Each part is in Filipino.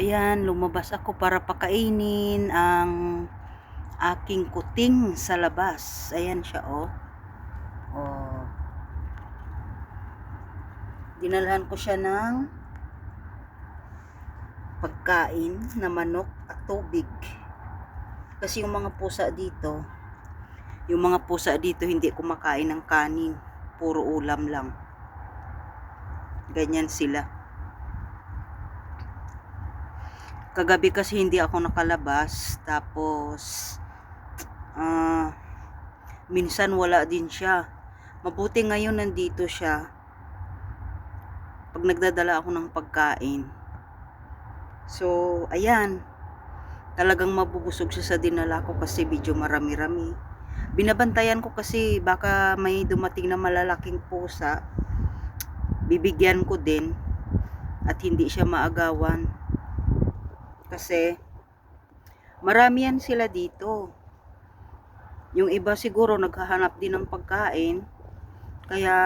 Ayan, lumabas ako para pakainin ang aking kuting sa labas. Ayan siya, oh. Oh. Dinalhan ko siya ng pagkain na manok at tubig. Kasi yung mga pusa dito, yung mga pusa dito hindi kumakain ng kanin. Puro ulam lang. Ganyan sila. Kagabi kasi hindi ako nakalabas. Tapos, ah, minsan wala din siya. Mabuti ngayon nandito siya. Pag nagdadala ako ng pagkain. So, ayan. Talagang mabubusog siya sa dinala ko kasi medyo marami-rami. Binabantayan ko kasi baka may dumating na malalaking pusa. Bibigyan ko din at hindi siya maagawan. Kasi marami yan sila dito. Yung iba siguro naghahanap din ng pagkain. Kaya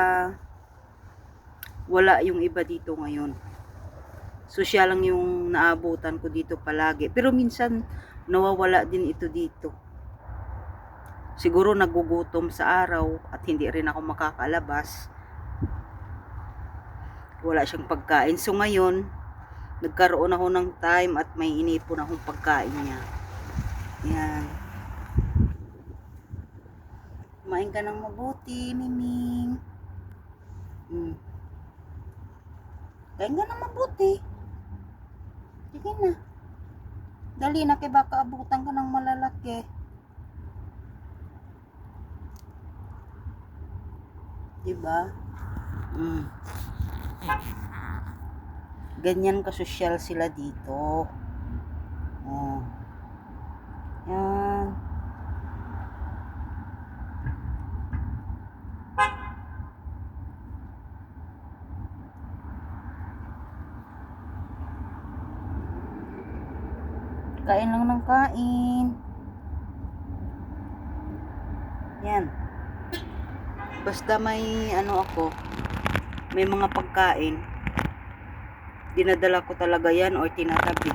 wala yung iba dito ngayon. So siya lang yung naabutan ko dito palagi. Pero minsan nawawala din ito dito. Siguro nagugutom sa araw at hindi rin ako makakalabas. Wala siyang pagkain. So ngayon, nagkaroon ako ng time at may inipon akong pagkain niya. Yan. Kumain ka ng mabuti, Miming. Hmm. Kain ka ng mabuti. Sige na. Dali na kay baka abutan ka ng malalaki. Diba? Mm. Ganyan kasosyal sila dito. Oh. Yan. Kain lang ng kain. Yan. Basta may ano ako, may mga pagkain, dinadala ko talaga yan or tinatabi.